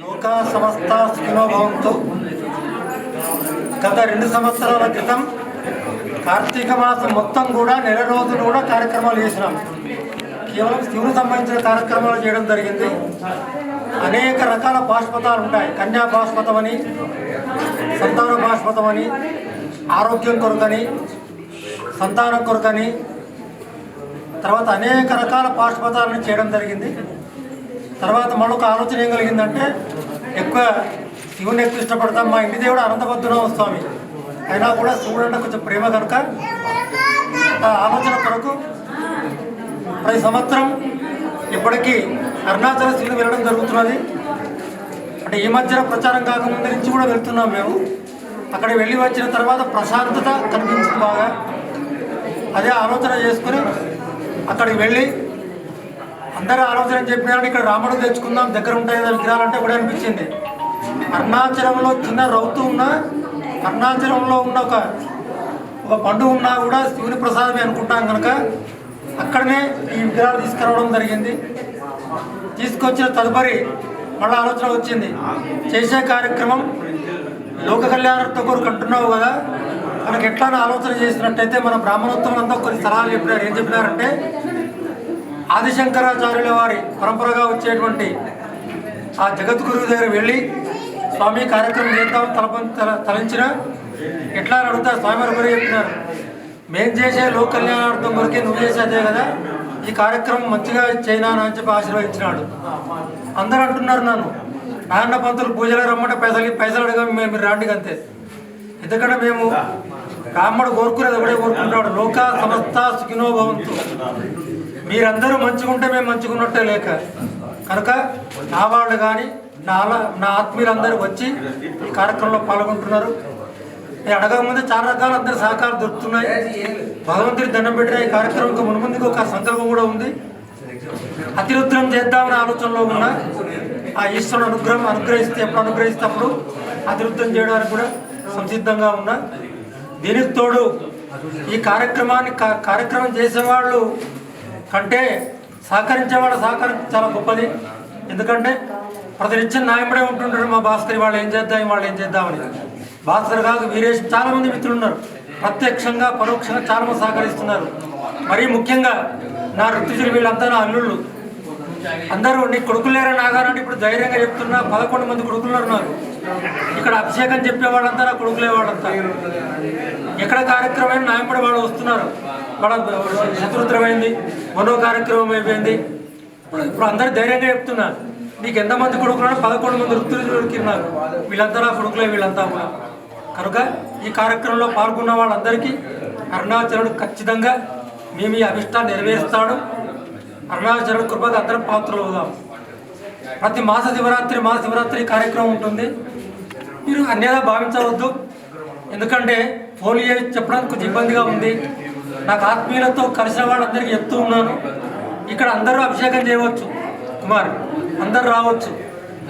లోకా సమస్త గత రెండు సంవత్సరాల క్రితం కార్తీక మాసం మొత్తం కూడా నెల రోజులు కూడా కార్యక్రమాలు చేసినాం. కేవలం శివుని సంబంధించిన కార్యక్రమాలు చేయడం జరిగింది. అనేక రకాల బాష్పతాలు ఉంటాయి. కన్యా బాష్పతం అని సంతాన బాష్పతం అని ఆరోగ్యం కొరకని సంతానం కొరకని తర్వాత అనేక రకాల పాష్పతాలను చేయడం జరిగింది. తర్వాత మరొక ఆలోచన ఏం కలిగిందంటే ఎక్కువ శివుని ఎక్కువ ఇష్టపడతాం మా ఇంటి దేవుడు అనంతభద్రరామ స్వామి. అయినా కూడా శివుడు కొంచెం ప్రేమ కనుక ఆ ఆలోచన కొరకు ప్రతి సంవత్సరం ఇప్పటికీ అరుణాచల శివుడు వెళ్ళడం జరుగుతున్నది. అంటే ఈ మధ్యన ప్రచారం కాకముందు నుంచి కూడా వెళ్తున్నాం మేము. అక్కడ వెళ్ళి వచ్చిన తర్వాత ప్రశాంతత కనిపించింది బాగా. అదే ఆలోచన చేసుకుని అక్కడికి వెళ్ళి అందరూ ఆలోచన చెప్పినారని ఇక్కడ రాముడు తెచ్చుకుందాం దగ్గర ఉంటాయి కదా విగ్రహాలంటే కూడా అనిపించింది. అరుణాచలంలో చిన్న రౌతు ఉన్న అరుణాచలంలో ఉన్న ఒక ఒక పండు ఉన్నా కూడా శివుని ప్రసాదమే అనుకుంటాం కనుక అక్కడనే ఈ విగ్రహాలు తీసుకురావడం జరిగింది. తీసుకొచ్చిన తదుపరి మళ్ళీ ఆలోచన వచ్చింది. చేసే కార్యక్రమం లోక కళ్యాణంతో కొరకు అంటున్నావు కదా మనకి ఎట్లా ఆలోచన చేసినట్టయితే మన బ్రాహ్మణోత్వం అంతా కొన్ని సలహాలు చెప్పినారు. ఏం చెప్పినారంటే ఆదిశంకరాచార్యుల వారి పరంపరగా వచ్చేటువంటి ఆ జగద్గురువు దగ్గర వెళ్ళి స్వామి కార్యక్రమం చేద్దాం తలప తల తలంచిన ఎట్లా అని అడుగుతారు. స్వామి వారు చెప్పినారు. మేం చేసే లోక కళ్యాణార్థం కొరకే నువ్వు చేసే అదే కదా ఈ కార్యక్రమం మంచిగా చైనా అని చెప్పి ఆశీర్వదించినాడు. అందరూ అంటున్నారు నన్ను. నాన్న పంతులు పూజలు రమ్మంటే పైసలు పైసలు అడగ మేము మీరు రాండి అంతే. ఎందుకంటే మేము కామ్మడు కోరుకునేది ఒకటే కోరుకుంటాడు. లోక సమస్త సుఖినో భవంతు. మీరందరూ మంచిగుంటే మేము మంచిగున్నట్టే లేక. కనుక నా వాళ్ళు కానీ నా అలా- నా ఆత్మీయులందరూ వచ్చి ఈ కార్యక్రమంలో పాల్గొంటున్నారు. నేను అడగకముందే చాలా రకాల అందరి సహకారం దొరుకుతున్నాయి. భగవంతుడి దండం పెట్టిన ఈ కార్యక్రమం ఇంకా మునుముందుకు ఒక సంకల్పం కూడా ఉంది. అతిరుద్రం చేద్దామనే ఆలోచనలో ఉన్న ఆ ఈశ్వరుడు అనుగ్రహం అనుగ్రహిస్తే ఎప్పుడు అనుగ్రహిస్తే అప్పుడు అతిరుద్ధం చేయడానికి కూడా సంసిద్ధంగా ఉన్నా. దీనికి తోడు ఈ కార్యక్రమాన్ని కార్యక్రమం చేసేవాళ్ళు కంటే సహకరించేవాళ్ళ సహకారం చాలా గొప్పది. ఎందుకంటే ప్రతినిత్యం న్యాయపడే ఉంటుంటారు మా భాస్కర్ వాళ్ళు ఏం చేద్దాం వాళ్ళు ఏం చేద్దామని. భాస్కర్ కాదు వీరేష్ చాలా మంది మిత్రులు ఉన్నారు ప్రత్యక్షంగా పరోక్షంగా చాలామంది సహకరిస్తున్నారు. మరీ ముఖ్యంగా నా ఋతుజులు వీళ్ళంతా నా అల్లుళ్ళు. అందరూ నీ కొడుకులు లేరా నాగారంటే ఇప్పుడు ధైర్యంగా చెప్తున్నా పదకొండు మంది కొడుకులు ఉన్నారు. ఇక్కడ అభిషేకం చెప్పేవాళ్ళంతా నా కొడుకులే వాళ్ళంతా. ఎక్కడ కార్యక్రమం నాయంపడి వాళ్ళు వస్తున్నారు. వాళ్ళ శత్రుత్రమైంది మనో కార్యక్రమం అయిపోయింది. ఇప్పుడు ఇప్పుడు అందరు ధైర్యంగా చెప్తున్నా నీకు ఎంతమంది కొడుకులు పదకొండు మంది వృత్తులు దొరికిన్నారు వీళ్ళంతా నా కొడుకులే వీళ్ళంతా కూడా కనుక ఈ కార్యక్రమంలో పాల్గొన్న వాళ్ళందరికీ అరుణాచలుడు ఖచ్చితంగా మేము ఈ అభిష్టాన్ని నెరవేరుస్తాడు. అరుణాచలుడు కృపకు అందరం పాత్రలు అవుదాం ప్రతి మాస శివరాత్రి మాస శివరాత్రి కార్యక్రమం ఉంటుంది. మీరు అన్యదా భావించవద్దు. ఎందుకంటే ఫోన్ చేసి చెప్పడానికి కొంచెం ఇబ్బందిగా ఉంది. నాకు ఆత్మీయులతో కలిసిన వాళ్ళందరికీ చెప్తూ ఉన్నాను. ఇక్కడ అందరూ అభిషేకం చేయవచ్చు. కుమార్ అందరు రావచ్చు.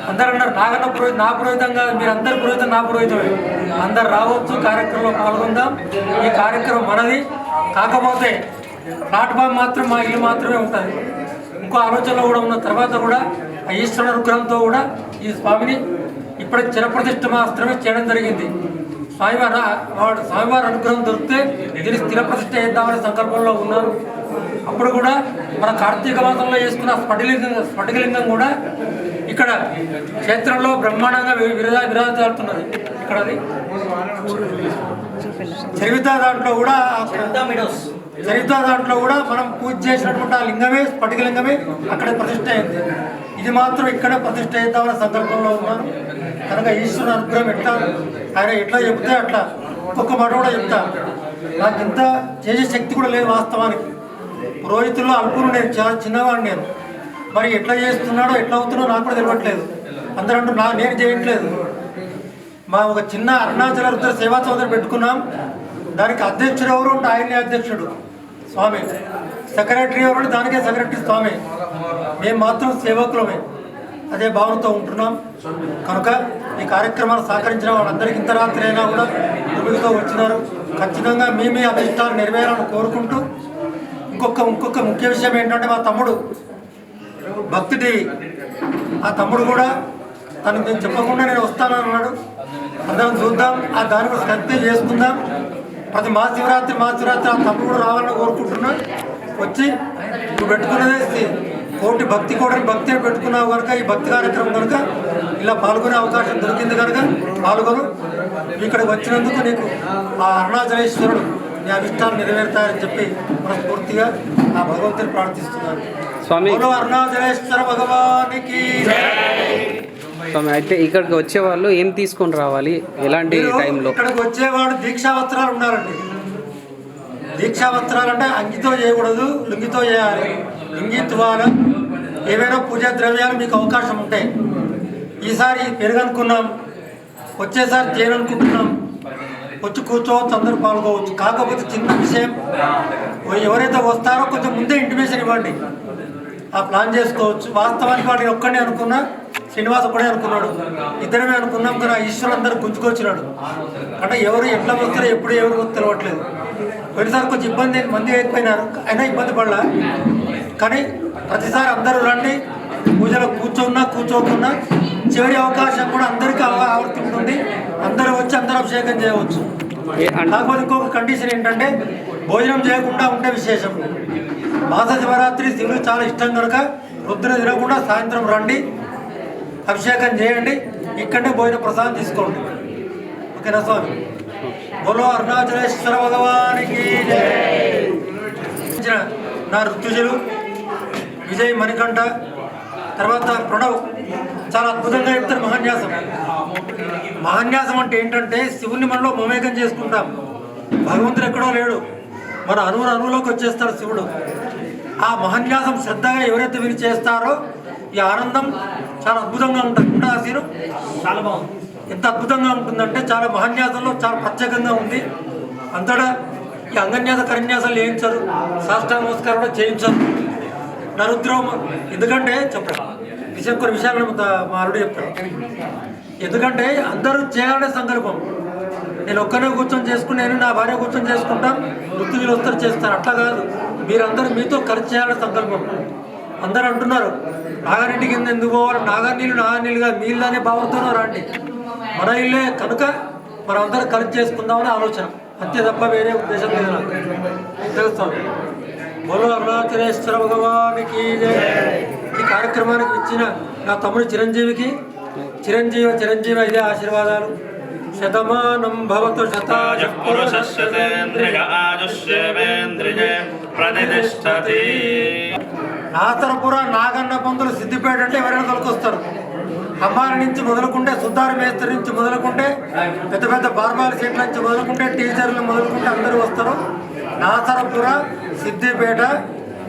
అందరు అన్నారు నాగన్న పురోహిత నా పురోహితం కాదు మీరు అందరు పురోహితం నా పురోహితమే. అందరు రావచ్చు కార్యక్రమంలో పాల్గొందాం. ఈ కార్యక్రమం మనది. కాకపోతే ప్లాట్ఫామ్ మాత్రం మా ఇల్లు మాత్రమే ఉంటుంది. ఇంకో ఆలోచనలో కూడా ఉన్న తర్వాత కూడా ఆ ఈశ్వర అనుగ్రహంతో కూడా ఈ స్వామిని ఇప్పటికి చిరప్రతిష్ఠ మాత్రమే చేయడం జరిగింది. స్వామివారి వాడు స్వామివారి అనుగ్రహం దొరికితే దీన్ని స్థిర ప్రతిష్ఠ చేద్దామనే సంకల్పంలో ఉన్నారు. అప్పుడు కూడా మన కార్తీక మాసంలో చేసుకున్న స్ఫటిలింగం స్ఫటికలింగం కూడా ఇక్కడ క్షేత్రంలో బ్రహ్మాండంగా విరదా విరాజాడుతున్నది ఇక్కడ అది చరిత దాంట్లో కూడా చరిత్ర దాంట్లో కూడా మనం పూజ చేసినటువంటి ఆ లింగమే స్ఫటికలింగమే అక్కడే ప్రతిష్ఠ అయింది. ఇది మాత్రం ఇక్కడే ప్రతిష్ఠ అవుతామనే సందర్భంలో ఉన్నాను కనుక ఈశ్వరుని అనుగ్రహం ఎట్లా? ఆయన ఎట్లా చెప్తే అట్లా. ఒక్కొక్క మాట కూడా చెప్తా. నాకు ఇంత చేసే శక్తి కూడా లేదు వాస్తవానికి. పురోహితుల్లో అల్పులు నేను చాలా చిన్నవాడిని నేను. మరి ఎట్లా చేస్తున్నాడో ఎట్లా అవుతున్నాడో నాకు కూడా తెలియట్లేదు. అందరూ అంటూ నా నేను చేయట్లేదు. మా ఒక చిన్న అరుణాచల రుద్ర సేవా చౌదరి పెట్టుకున్నాం. దానికి అధ్యక్షుడు ఎవరు ఉంటే ఆయనే అధ్యక్షుడు. స్వామి. సెక్రటరీ ఎవరు దానికే సెక్రటరీ స్వామి. మేము మాత్రం సేవకులమే. అదే భావనతో ఉంటున్నాం. కనుక ఈ కార్యక్రమాలు సహకరించిన వాళ్ళందరికీ ఇంత రాత్రి అయినా కూడా భూమితో వచ్చినారు. ఖచ్చితంగా మీ మీ అభిష్టాలు నెరవేరాలని కోరుకుంటూ ఇంకొక ఇంకొక ముఖ్య విషయం ఏంటంటే మా తమ్ముడు భక్తి టీవీ ఆ తమ్ముడు కూడా తనకు నేను చెప్పకుండా నేను వస్తానన్నాడు. అందరం చూద్దాం. ఆ దాని కూడా కత్తి చేసుకుందాం. ప్రతి మహాశివరాత్రి మహాశివరాత్రి ఆ తమ్ముడు రావాలని కోరుకుంటున్నా వచ్చి నువ్వు పెట్టుకున్నదే కోటి భక్తి కూడా భక్తి పెట్టుకున్నావు కనుక ఈ భక్తి కార్యక్రమం కనుక ఇలా పాల్గొనే అవకాశం దొరికింది కనుక పాల్గొను. ఇక్కడికి వచ్చినందుకు నీకు ఆ అరుణాచలేశ్వరుడు నీ అభిష్టాలు నెరవేరుతాయని చెప్పి మనస్ఫూర్తిగా ఆ భగవంతుని ప్రార్థిస్తున్నాను. స్వామి. అరుణాచలేశ్వర భగవానికి అయితే ఇక్కడికి వచ్చే వాళ్ళు ఏం తీసుకొని రావాలి? ఎలాంటి టైంలో? ఇక్కడికి వచ్చేవాడు దీక్షా వస్త్రాలు ఉండాలండి. దీక్షా వస్త్రాలు అంటే అంగితో చేయకూడదు లుంగితో చేయాలి. లుంగి తువాల ఏవైనా పూజా ద్రవ్యాలు మీకు అవకాశం ఉంటాయి. ఈసారి పెరుగనుకున్నాం వచ్చేసారి చేయనుకుంటున్నాం వచ్చి కూర్చోవచ్చు అందరూ పాల్గొవచ్చు. కాకపోతే చిన్న విషయం ఎవరైతే వస్తారో కొంచెం ముందే ఇంటిమేషన్ ఇవ్వండి. ఆ ప్లాన్ చేసుకోవచ్చు. వాస్తవానికి వాడిని ఒక్కడే అనుకున్నా శ్రీనివాస్ ఒక్కడే అనుకున్నాడు. ఇద్దరమే అనుకున్నాం కానీ ఆ ఈశ్వరు అందరూ గుంజుకొచ్చినాడు. అంటే ఎవరు ఎట్లా వస్తారో ఎప్పుడు ఎవరు వస్తారో తెలియట్లేదు పోయినసారి కొంచెం ఇబ్బంది మంది ఎక్కువైనారు అయినా ఇబ్బంది పడలా. కానీ ప్రతిసారి అందరూ రండి. పూజలో కూర్చోన్నా కూర్చోకున్నా చివరి అవకాశం కూడా అందరికీ ఆవ- ఆవర్తింటుంది అందరూ వచ్చి అందరూ అభిషేకం చేయవచ్చు. కాకపోతే ఇంకొక కండిషన్ ఏంటంటే భోజనం చేయకుండా ఉంటే విశేషం. మాస శివరాత్రి శివుడు చాలా ఇష్టం కనుక రుద్ర తినకుండా సాయంత్రం రండి. అభిషేకం చేయండి. ఇక్కడనే పోయిన ప్రసాదం తీసుకోండి. ఓకేనా స్వామి? బోలో అరుణాచలేశ్వర భగవానికి నా ఋతుజులు విజయ్ మణికంఠ తర్వాత ప్రణవ్. చాలా అద్భుతంగా చెప్తారు మహాన్యాసం. మహాన్యాసం అంటే ఏంటంటే శివుని మనలో మమేకం చేసుకుంటాం. భగవంతుడు ఎక్కడో లేడు. మన అణువు అణువులోకి వచ్చేస్తాడు శివుడు. ఆ మహాన్యాసం శ్రద్ధగా ఎవరైతే విని చేస్తారో ఈ ఆనందం చాలా అద్భుతంగా ఉంటుంది. సీను? చాలా బాగుంది. ఎంత అద్భుతంగా ఉంటుందంటే చాలా మహాన్యాసంలో చాలా ప్రత్యేకంగా ఉంది. అంతటా ఈ అంగన్యాస కరన్యాసాలు చేయించరు సాష్టాంగ నమస్కారం కూడా చేయించరు నరుద్రం ఎందుకంటే చెప్పండి. విషయం కొన్ని విషయాలను మా- అల్లుడు చెప్తాడు. ఎందుకంటే అందరూ చేయాలనే సంకల్పం. నేను ఒక్కనే కూర్చొని చేసుకుని నేను నా భార్య కూర్చొని చేసుకుంటాం. వృత్తులు వస్తారు చేస్తారు. అట్లా కాదు. మీరందరూ మీతో ఖర్చు చేయాలనే సంకల్పం. అందరూ అంటున్నారు నాగారెడ్డి కింద ఎందుకు పోవాలి? నాగార్ నీళ్ళు నాగార్ నీళ్ళు అనే భావంతోనే రండి. మన ఇల్లే కనుక మనం అందరం కలిసి చేసుకుందామని ఆలోచన. అంతే తప్ప వేరే ఉద్దేశం లేదు నాకు. తెలుస్తాను బోలో అరుణాచలేశ్వర భగవానికి. ఈ కార్యక్రమానికి ఇచ్చిన నా తమ్ముడు చిరంజీవికి చిరంజీవ చిరంజీవి ఇదే ఆశీర్వాదాలు. శతమానం భవతు శతాయ ఆయుష్యేంద్రియే ప్రతిష్టతి. నాతరపుర నాగన్న పంతులు సిద్దిపేట అంటే ఎవరైనా తొలకొస్తారు. అమ్మాయి నుంచి మొదలుకుంటే సుద్దారి మేస్త్రి నుంచి మొదలుకుంటే పెద్ద పెద్ద బార్బాల సీట్ల నుంచి మొదలుకుంటే టీచర్లు మొదలుకుంటే అందరూ వస్తారు. నాసరపుర సిద్దిపేట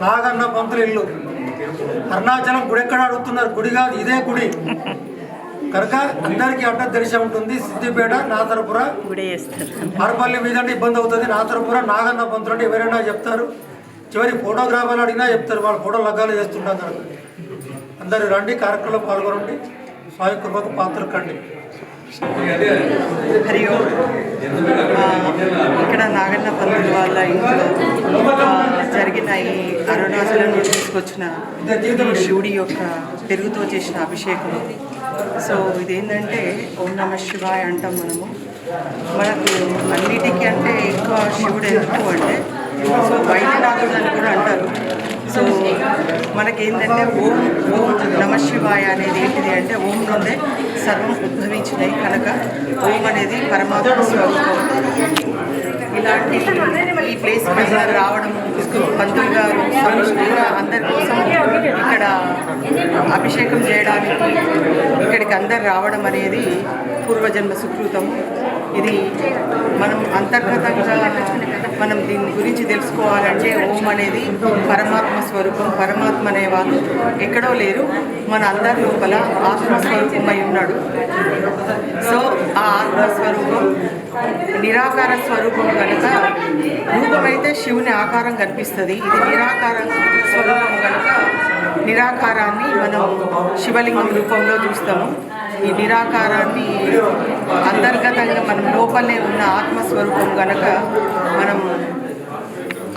నాగన్న పంతులు ఇల్లు. అరుణాచలం గుడి ఎక్కడ అడుగుతున్నారు? గుడి కాదు ఇదే గుడి. కనుక అందరికీ అడ్డ తెలిసే ఉంటుంది. సిద్దిపేట నాసరపుర మరపల్లి మీద ఇబ్బంది అవుతుంది. నాసరపుర నాగన్న పంతులు అంటే ఎవరైనా చెప్తారు. చివరి ఫోటోగ్రాఫర్లు అడిగినా చెప్తారు వాళ్ళు ఫోటో లగ్గాలు చేస్తుంటారు అందరూ రండి కార్యక్రమంలో పాల్గొనండి. స్వామి కృపకు పాత్ర కండి హరి ఇక్కడ నాగన్న పంతులు వాళ్ళ ఇంట్లో జరిగిన ఈ అరుణాచలం నుండి తీసుకొచ్చిన శివుడి యొక్క పెరుగుతో చేసిన అభిషేకం సో ఇదేంటంటే ఓం నమ శివాయ అంటాం మనము. మనకు అన్నిటికీ అంటే ఎక్కువ శివుడు ఎందుకు అంటే సో వైద్యనాథుడు అని కూడా అంటారు. సో మనకేంటంటే ఓం ఓం నమ శివాయ అనేది ఏంటిది అంటే ఓం నుండే సర్వం ఉద్భవించినాయి కనుక ఓం అనేది పరమాత్మ స్వరూపం ఇలాంటి ఈ ప్లేస్ పైన రావడం పంతులు గారు అందరి కోసం ఇక్కడ అభిషేకం చేయడానికి ఇక్కడికి అందరు రావడం అనేది పూర్వజన్మ సుకృతం. ఇది మనం అంతర్గతంగా మనం దీని గురించి తెలుసుకోవాలంటే ఓం అనేది పరమాత్మ స్వరూపం. పరమాత్మ అనేవాళ్ళు ఎక్కడో లేరు. మన అందరి లోపల ఆత్మస్వరూపమై ఉన్నాడు. సో ఆ ఆత్మస్వరూపం నిరాకార స్వరూపం కనుక రూపమైతే శివుని ఆకారం కనిపిస్తుంది. ఇది నిరాకార స్వరూపం కనుక నిరాకారాన్ని మనం శివలింగం రూపంలో చూస్తాము. ఈ నిరాకారాన్ని అంతర్గతంగా మనం లోపలే ఉన్న ఆత్మస్వరూపం కనుక మనం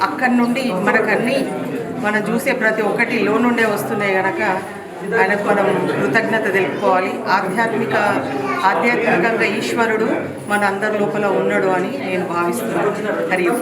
అక్కడి నుండి మనకన్నీ మనం చూసే ప్రతి ఒక్కటి లో నుండే వస్తున్నాయి కనుక ఆయనకు మనం కృతజ్ఞత తెలుపుకోవాలి. ఆధ్యాత్మిక ఆధ్యాత్మికంగా ఈశ్వరుడు మన అందరి లోపల ఉన్నాడు అని నేను భావిస్తున్నాను. హరి ఓం.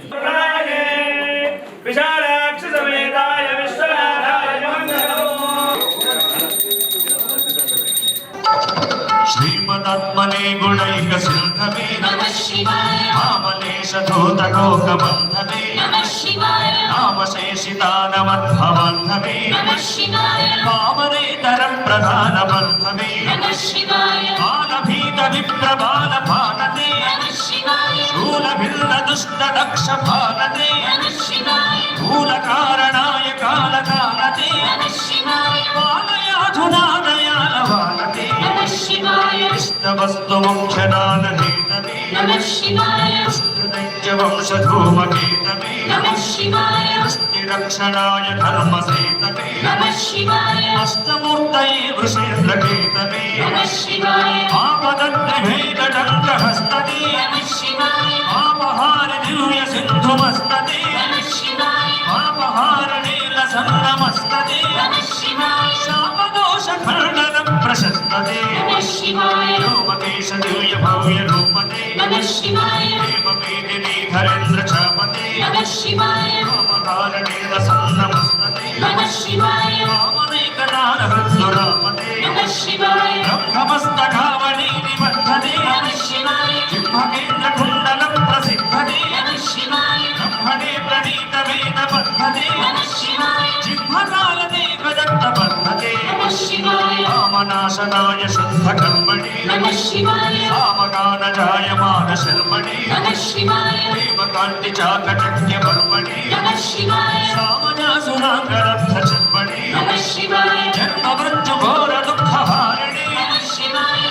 వామనే గుణైక సుంధవే నమ శివాయ. వామనేశ దూత లోక బంధవే నమ శివాయ. రామశేషితానమద్భవంధవే నమ శివాయ. వామనేతర ప్రధాన బంధవే నమ శివాయ. బాలభీత విప్రబాల భారతే నమ శివాయ. శూల భిన్న దుష్ట దక్ష భారతే నమ శివాయ. మూల కారణాయ కాల కారతే నమ శివాయ. బాలయాధునా शिवाय इष्टवस्तु मुख्यदानहेतवे नमः शिवाय वंशधूमकेतवे नमः शिवाय रक्षणाय धर्मसेतवे नमः शिवाय अष्टमूर्तये वृषेन्द्रकेतवे नमः शिवाय आपदद्रिभेदडङ्कहस्तते नमः शिवाय आपहार दिव्य सिन्धुमस्तते नमः शिवाय आपहारणीलसन्नमस्तते नमः शिवाय शापदोषखण्डनं प्रशस्तते नमः शिवाय व्योमकेश दिव्य भव्य रूपते नमः शिवाय हेममेदिनीधरेन्द्र चापते ವೇದ ಬದ್ಧತೆ ಜಿಹ್ಮಕಾಲ ದೇವದತ್ತ ಬದ್ಧತೆ ಕಾಮನಾಶನಾಯ ಶುದ್ಧ ಕರ್ಮಣಿ ಕಾಮಗಾನಜಾಯ ಮಾನಶರ್ಮಣಿ ದೇವಕಾಂತಿ ಚಾಕಟಕ್ಯ ಬರ್ಮಣಿ ಸಾಮನಾಸುರಾಂಗರರ್ಥ ಚರ್ಮಣಿ ಜನ್ಮವೃತ್ತು ಘೋರ ದುಃಖಹಾರಿಣಿ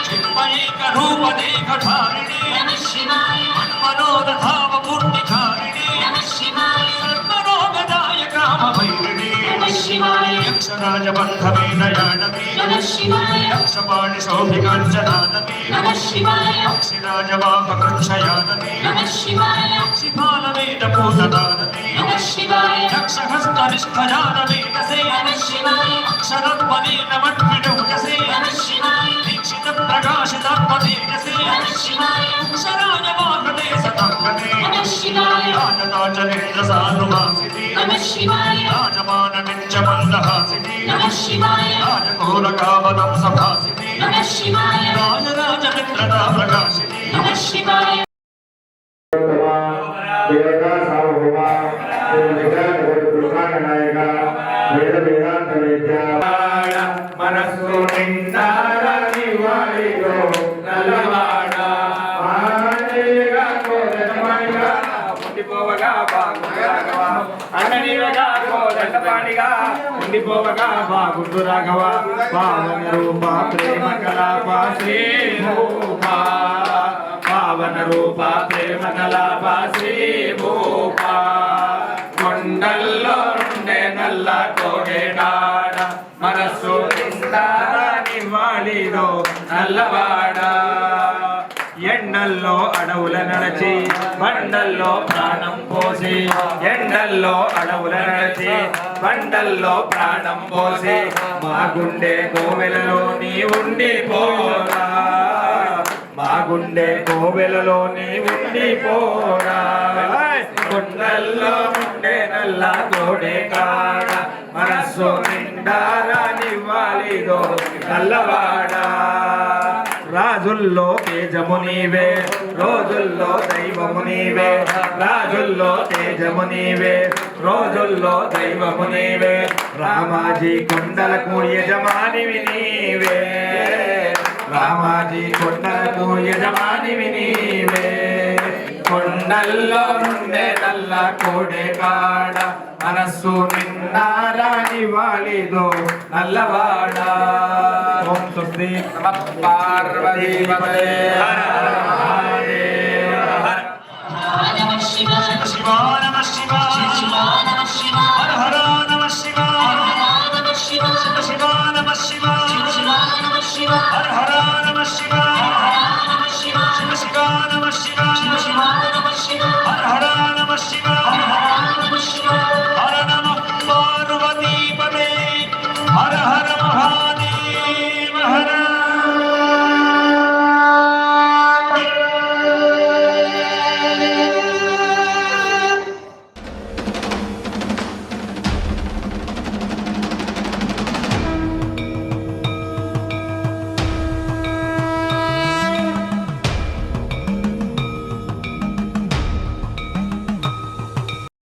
ಚಿನ್ಮಯೇಕ ರೂಪದೇಕ ಧಾರಿಣಿ ಮನ್ಮನೋರಧಾವ ಮೂರ್ತಿಧಾರಿಣಿ यक्षिराजवाहकृच्छयादवे नमः शिवाय यक्षिपालवेदपूतदादवे नमः शिवाय यक्षहस्तनिष्ठजादवेदसे नमः शिवाय अक्षरत्वनेन मट्पिटौकसे राजमानमिञ्चमन्दहासिनि राजघोरकावनं सभासिनि राजराजमित्रता प्रकाशिनि देवता सार्वभौमा दुर्गानायका वेदवे ఉండిపోవగా బాగుండు రాఘవ పావన రూప ప్రేమ కలాప శ్రీ భూప పావన రూప ప్రేమ కలాప శ్రీ భూప కొండల్లో ఉండే నల్ల కోడేడాడ మనస్సు నిండారాని నల్లవాడ. ఎండల్లో అడవుల నడచి బండల్లో ప్రాణం పోసి ఎండల్లో అడవుల నడచి బండల్లో ప్రాణం పోసి మా గుండె కోవెలలో నీ ఉండిపోరా. బాగుండే కోవెలలోని ఉండిపోరా. కొండల్లో ఉండే నల్ల కోడే కాడ మనస్సు నిండారా నిండారానివ్వాలిదో నల్లవాడా. రాజుల్లో తేజము నీవే రోజుల్లో దైవము నీవే. రాజుల్లో తేజము నీవే రోజుల్లో దైవము నీవే. రామాజీ కొండలకు యజమానివి నీవే. రామాజీ కొండలకు యజమానివి నీవే. కొండల్లో నుండే నల్ల కోడే కాడ మనస్సు నిన్నారాణి వాలిదో నల్లవాడ. ఓం స్వస్తి నమ పార్వతీ శివాయ నమ శివాయ నమ శివాయ హర హర నమ శివాయ నమ శివాయ శివాయ నమ శివాయ శివాయ నమ శివాయ హర హర నమ శివాయ నమ శివాయ శివాయ నమ శివాయ శివాయ నమ శివాయ హర హర నమ శివాయ